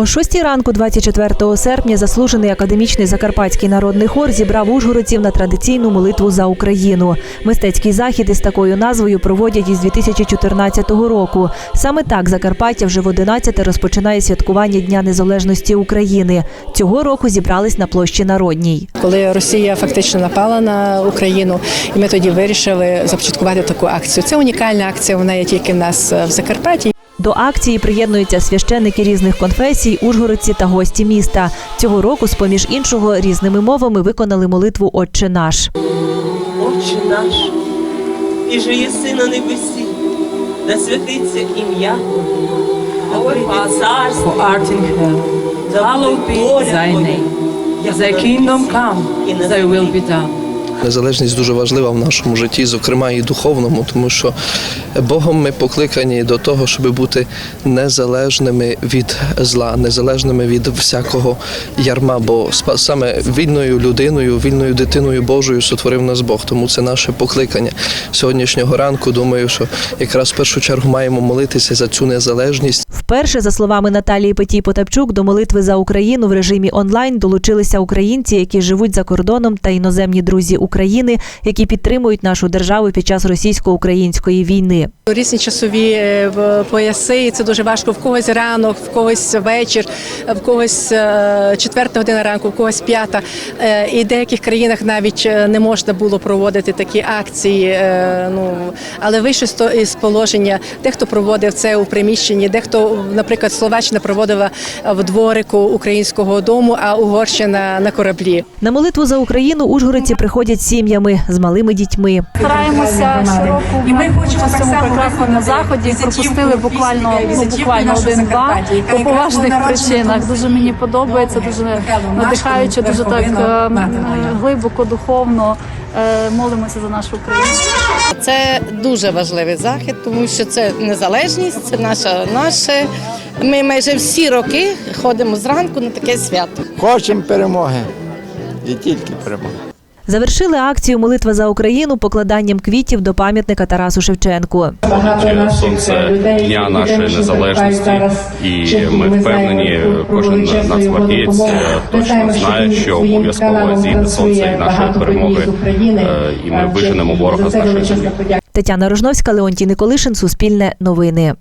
О 6 ранку, 24 серпня, заслужений академічний закарпатський народний хор зібрав ужгородців на традиційну молитву за Україну. Мистецький захід із такою назвою проводять із 2014 року. Саме так Закарпаття вже в 11 розпочинає святкування Дня Незалежності України. Цього року зібрались на площі Народній. коли Росія фактично напала на Україну, і ми тоді вирішили започаткувати таку акцію. Це унікальна акція. Вона є тільки в нас в Закарпатті. До акції приєднуються священники різних конфесій, ужгородці та гості міста. Цього року, з поміж іншого, різними мовами виконали молитву Отче наш. Отче наш, і же єси на небесі, да святиться ім'я, царство, kingdom небесі, come, і на thy will be done. Незалежність дуже важлива в нашому житті, зокрема і духовному, тому що Богом ми покликані до того, щоб бути незалежними від зла, незалежними від всякого ярма. Бо саме вільною людиною, вільною дитиною Божою сотворив нас Бог. Тому це наше покликання сьогоднішнього ранку. Думаю, що якраз в першу чергу маємо молитися за цю незалежність. Вперше, за словами Наталії Петій Потапчук, до молитви за Україну в режимі онлайн долучилися українці, які живуть за кордоном, та іноземні друзі України, які підтримують нашу державу під час російсько-української війни. Різні часові е, пояси, і це дуже важко. В когось ранок, в когось вечір, в когось е, четверта година ранку, в когось п'ята. Е, І в деяких країнах навіть не можна було проводити такі акції. Ну але вийшли з то- із положення. Дехто проводив це у приміщенні, дехто, наприклад, Словаччина проводила в дворику українського дому, а Угорщина на кораблі. На молитву за Україну ужгородці приходять сім'ями з малими дітьми. Стараємося щороку І ми хочемо на так само прекрасному виконати заході. Пропустили буквально ну, буквально один-два по поважних причинах. Дуже мені подобається, дуже надихаюче, дуже так е, глибоко, духовно е, молимося за нашу Україну. Це дуже важливий захід, тому що це незалежність, це наша наше. Ми майже всі роки ходимо зранку на таке свято. Хочемо перемоги. І тільки перемоги. Завершили акцію Молитва за Україну покладанням квітів до пам'ятника Тарасу Шевченку. сонце дня нашої незалежності, і ми впевнені, кожен нацгвардієць е, точно знає, що обов'язково зійде сонце і нашої перемоги, і ми виженемо ворога з нашої землі. Тетяна Рожновська, Леонтій Николишин, Суспільне новини.